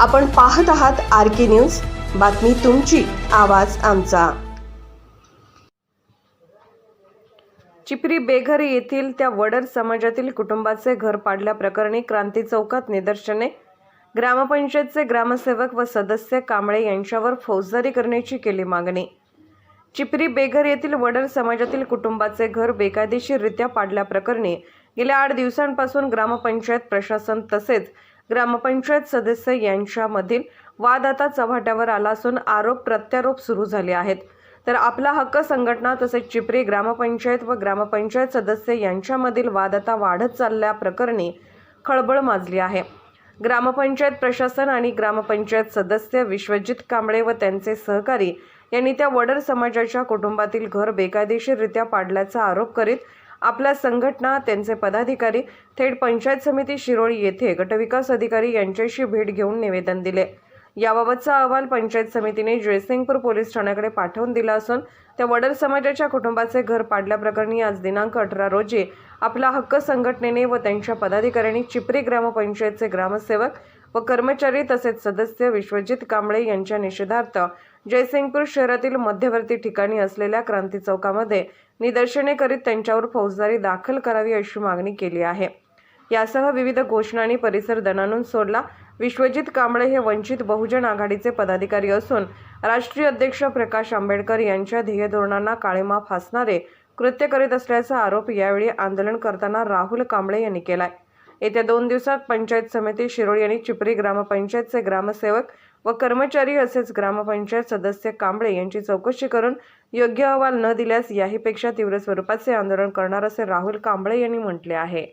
आपण पाहत आहात आर के न्यूज. बातमी तुमची आवाज आमचा. चिपरी बेघर येथील त्या वडर समाजातील कुटुंबाचे घर पाडल्याप्रकरणी क्रांती चौकात निदर्शने. ग्रामपंचायतचे ग्रामसेवक व सदस्य कांबळे यांच्यावर फौजदारी करण्याची केली मागणी. चिपरी बेघर येथील वडर समाजातील कुटुंबाचे घर बेकायदेशीररित्या पाडल्याप्रकरणी गेल्या आठ दिवसांपासून ग्रामपंचायत प्रशासन तसेच ग्रामपंचायत सदस्य यांच्यामधील वाद आता चव्हाट्यावर आला असून आरोप प्रत्यारोप सुरू झाले आहेत. तर आपला हक्क संघटना तसेच चिपरी ग्रामपंचायत व ग्रामपंचायत सदस्य यांच्यामधील वाद आता वाढत चालल्या प्रकरणी खळबळ माजली आहे. ग्रामपंचायत प्रशासन आणि ग्रामपंचायत सदस्य विश्वजित कांबळे व त्यांचे सहकारी यांनी त्या वडर समाजाच्या कुटुंबातील घर बेकायदेशीररित्या पाडल्याचा आरोप करीत आपल्या संघटना त्यांचे पदाधिकारी थेट पंचायत समिती शिरोळी येथे गटविकास अधिकारी यांच्याशी भेट घेऊन निवेदन दिले. याबाबतचा अहवाल पंचायत समितीने जयसिंगपूर पोलीस ठाण्याकडे पाठवून दिला असून त्या वडर समाजाच्या कुटुंबाचे घर पाडल्याप्रकरणी आज दिनांक अठरा रोजी आपला हक्क संघटनेने व त्यांच्या पदाधिकाऱ्यांनी चिपरी ग्रामपंचायतचे ग्रामसेवक व कर्मचारी तसेच सदस्य विश्वजित कांबळे यांच्या निषेधार्थ जयसिंगपूर शहरातील मध्यवर्ती ठिकाणी असलेल्या क्रांती चौकामध्ये निदर्शने करीत त्यांच्यावर फौजदारी दाखल करावी अशी मागणी केली आहे. यासह विविध घोषणांनी परिसर दणानून सोडला. विश्वजित कांबळे हे वंचित बहुजन आघाडीचे पदाधिकारी असून राष्ट्रीय अध्यक्ष प्रकाश आंबेडकर यांच्या ध्येयधोरणांना काळेमा फासणारे कृत्य करीत असल्याचा आरोप यावेळी आंदोलन करताना राहुल कांबळे यांनी केलाय. येत्या दोन दिवसात पंचायत समिती शिरोळी आणि चिपरी ग्रामपंचायतचे ग्रामसेवक व कर्मचारी असेच ग्रामपंचायत सदस्य कांबळे यांची चौकशी करून योग्य अहवाल न दिल्यास याहीपेक्षा तीव्र स्वरूपाचे आंदोलन करणार असे राहुल कांबळे यांनी म्हटले आहे.